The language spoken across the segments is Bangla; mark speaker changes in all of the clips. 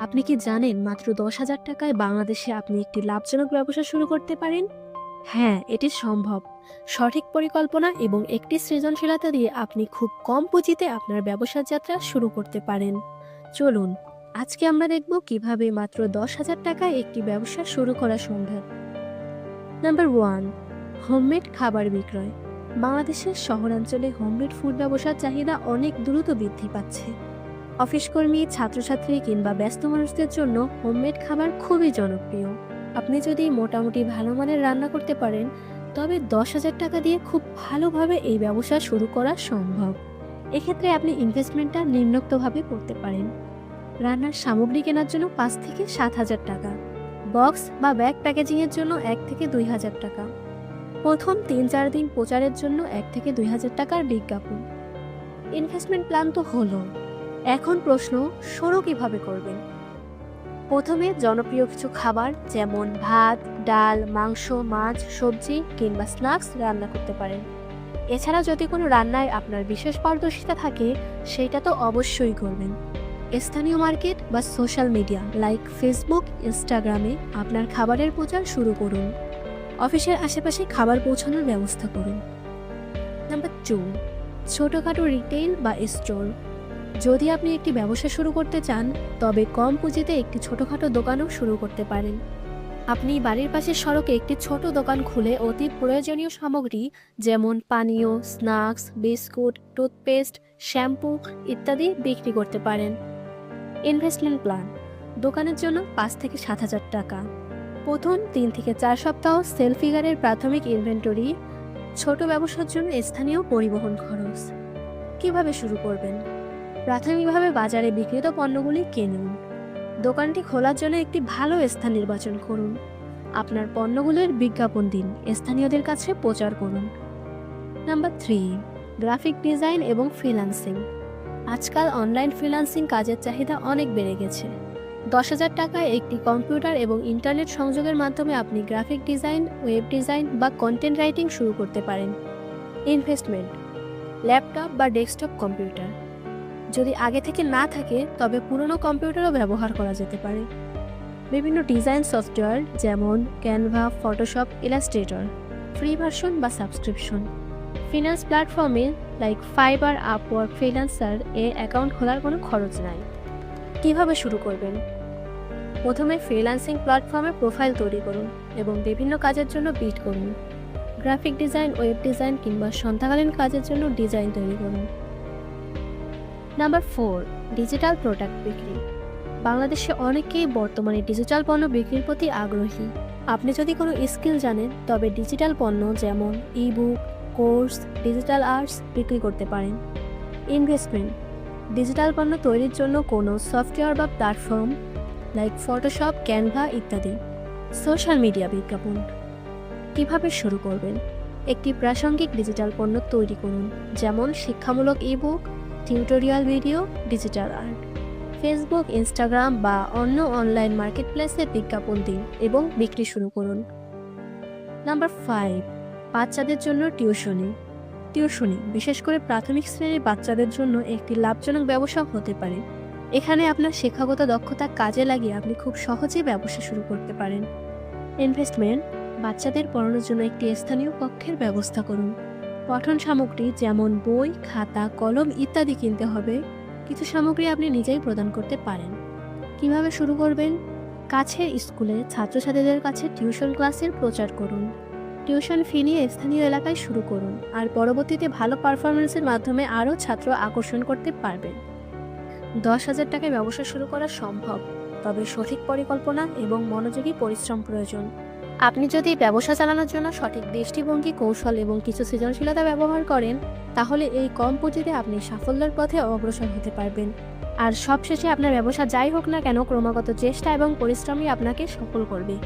Speaker 1: আপনি কি জানেন মাত্র দশ হাজার টাকায় বাংলাদেশে আপনি একটি লাভজনক ব্যবসা শুরু করতে পারেন? হ্যাঁ এটি সম্ভব। সঠিক পরিকল্পনা এবং একটি সৃজনশীলতা দিয়ে আপনি খুব কম পুঁজিতে আপনার ব্যবসার যাত্রা শুরু করতে পারেন। চলুন, আজকে আমরা দেখব কীভাবে মাত্র দশ হাজার টাকায় একটি ব্যবসা শুরু করা সম্ভব। নাম্বার ওয়ান, হোমমেড খাবার বিক্রয়। বাংলাদেশের শহরাঞ্চলে হোমমেড ফুড ব্যবসার চাহিদা অনেক দ্রুত বৃদ্ধি পাচ্ছে। অফিস কর্মী ছাত্রছাত্রী কিংবা ব্যস্ত মানুষদের জন্য হোমমেড খাবার খুবই জনপ্রিয়। আপনি যদি মোটামুটি ভালো মানের রান্না করতে পারেন, তবে দশ হাজার টাকা দিয়ে খুব ভালোভাবে এই ব্যবসা শুরু করা সম্ভব। এক্ষেত্রে আপনি ইনভেস্টমেন্টটা নিম্নোক্তভাবে করতে পারেন। রান্নার সামগ্রী কেনার জন্য পাঁচ থেকে সাত হাজার টাকা। বক্স বা ব্যাগ প্যাকেজিংয়ের জন্য এক থেকে দুই হাজার টাকা। প্রথম তিন চার দিন প্রচারের জন্য এক থেকে দুই হাজার টাকার বিজ্ঞাপন। ইনভেস্টমেন্ট প্ল্যান তো হলো এখন প্রশ্ন শুরু কীভাবে করবেন? প্রথমে জনপ্রিয় কিছু খাবার যেমন ভাত, ডাল, মাংস, মাছ, সবজি কিংবা স্ন্যাক্স রান্না করতে পারেন। এছাড়া যদি কোনো রান্নায় আপনার বিশেষ পারদর্শিতা থাকে, সেটা তো অবশ্যই করবেন। স্থানীয় মার্কেট বা সোশ্যাল মিডিয়া লাইক ফেসবুক, ইনস্টাগ্রামে আপনার খাবারের প্রচার শুরু করুন। অফিসের আশেপাশে খাবার পৌঁছানোর ব্যবস্থা করুন। নাম্বার টু, ছোটোখাটো রিটেইল বা স্টোর। যদি আপনি একটি ব্যবসা শুরু করতে চান, তবে কম পুঁজিতে একটি ছোটোখাটো দোকানও শুরু করতে পারেন। আপনি বাড়ির পাশের সড়কে একটি ছোট দোকান খুলে অতি প্রয়োজনীয় সামগ্রী যেমন পানীয়, স্ন্যাক্স, বিস্কুট, টুথপেস্ট, শ্যাম্পু ইত্যাদি বিক্রি করতে পারেন। ইনভেস্টমেন্ট প্ল্যান, দোকানের জন্য পাঁচ থেকে সাত হাজার টাকা। প্রথম তিন থেকে চার সপ্তাহ সেল ফিগারের প্রাথমিক ইনভেন্টরি, ছোট ব্যবসার জন্য স্থানীয় পরিবহন খরচ। কীভাবে শুরু করবেন? প্রাথমিকভাবে বাজারে বিক্রিত পণ্যগুলি কিনুন দোকানটি খোলার জন্য একটি ভালো স্থান নির্বাচন করুন। আপনার পণ্যগুলোর বিজ্ঞাপন দিন। স্থানীয়দের কাছে প্রচার করুন। নাম্বার থ্রি, গ্রাফিক ডিজাইন এবং ফ্রিল্যান্সিং। আজকাল অনলাইন ফ্রিল্যান্সিং কাজের চাহিদা অনেক বেড়ে গেছে। দশ হাজার টাকায় একটি কম্পিউটার এবং ইন্টারনেট সংযোগের মাধ্যমে আপনি গ্রাফিক ডিজাইন, ওয়েব ডিজাইন বা কন্টেন্ট রাইটিং শুরু করতে পারেন। ইনভেস্টমেন্ট, ল্যাপটপ বা ডেস্কটপ কম্পিউটার। যদি আগে থেকে না থাকে, তবে পুরনো কম্পিউটারও ব্যবহার করা যেতে পারে। বিভিন্ন ডিজাইন সফটওয়্যার যেমন Canva, Photoshop, Illustrator, free version বা সাবস্ক্রিপশন। ফিনান্স প্ল্যাটফর্মে লাইক ফাইবার আপওয়ার্ক ফ্রিল্যান্সার এ অ্যাকাউন্ট খোলার কোনো খরচ নাই। কীভাবে শুরু করবেন? প্রথমে ফ্রিল্যান্সিং প্ল্যাটফর্মে প্রোফাইল তৈরি করুন এবং বিভিন্ন কাজের জন্য বিট করুন। গ্রাফিক ডিজাইন ওয়েব ডিজাইন কিংবা সন্ধ্যাকালীন কাজের জন্য ডিজাইন তৈরি করুন। নাম্বার ফোর ডিজিটাল প্রোডাক্ট বিক্রি। বাংলাদেশে অনেকেই বর্তমানে ডিজিটাল পণ্য বিক্রির প্রতি আগ্রহী। আপনি যদি কোনো স্কিল জানেন, তবে ডিজিটাল পণ্য যেমন ইবুক কোর্স ডিজিটাল আর্টস বিক্রি করতে পারেন। ইনভেস্টমেন্ট ডিজিটাল পণ্য তৈরির জন্য কোনো সফটওয়্যার বা প্ল্যাটফর্ম লাইক ফটোশপ ক্যানভা ইত্যাদি। সোশ্যাল মিডিয়া বিজ্ঞাপন, কীভাবে শুরু করবেন? একটি প্রাসঙ্গিক ডিজিটাল পণ্য তৈরি করুন, যেমন শিক্ষামূলক ebook tutorial video, digital art. Facebook, Instagram বা অন্য অনলাইন মার্কেটপ্লেসে বিজ্ঞাপন দিন এবং বিক্রি শুরু করুন। নাম্বার ফাইভ, বাচ্চাদের জন্য টিউশনি। টিউশনি, বিশেষ করে প্রাথমিক শ্রেণির বাচ্চাদের জন্য একটি লাভজনক ব্যবসা হতে পারে। এখানে আপনার শিক্ষাগত দক্ষতা কাজে লাগিয়ে আপনি খুব সহজেই ব্যবসা শুরু করতে পারেন। ইনভেস্টমেন্ট, বাচ্চাদের পড়ানোর জন্য একটি স্থানীয় কক্ষের ব্যবস্থা করুন। পঠন সামগ্রী যেমন বই, খাতা, কলম ইত্যাদি কিনতে হবে। কিছু সামগ্রী আপনি নিজেই প্রদান করতে পারেন। কীভাবে শুরু করবেন? কাছের স্কুলে ছাত্রছাত্রীদের কাছে টিউশন ক্লাসের প্রচার করুন। টিউশন ফি নিয়ে স্থানীয় এলাকায় শুরু করুন আর পরবর্তীতে ভালো পারফরমেন্সের মাধ্যমে আরও ছাত্র আকর্ষণ করতে পারবেন। দশ হাজার টাকায় ব্যবসা শুরু করা সম্ভব, তবে সঠিক পরিকল্পনা এবং মনোযোগী পরিশ্রম প্রয়োজন। আপনি যদি ব্যবসা চালানোর জন্য সঠিক দৃষ্টিভঙ্গি, কৌশল এবং কিছু সৃজনশীলতা ব্যবহার করেন, তাহলে এই কম পুঁজিতে আপনি সাফল্যের পথে অগ্রসর হতে পারবেন। আর সবশেষে আপনার ব্যবসা যাই হোক না কেন, ক্রমাগত চেষ্টা এবং পরিশ্রমই আপনাকে সফল করবে।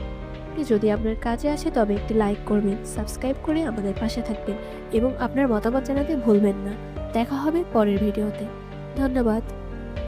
Speaker 1: যদি আপনার কাজে আসে, তবে একটি লাইক করবেন, সাবস্ক্রাইব করে আমাদের পাশে থাকবেন এবং আপনার মতামত জানাতে ভুলবেন না। দেখা হবে পরের ভিডিওতে। ধন্যবাদ।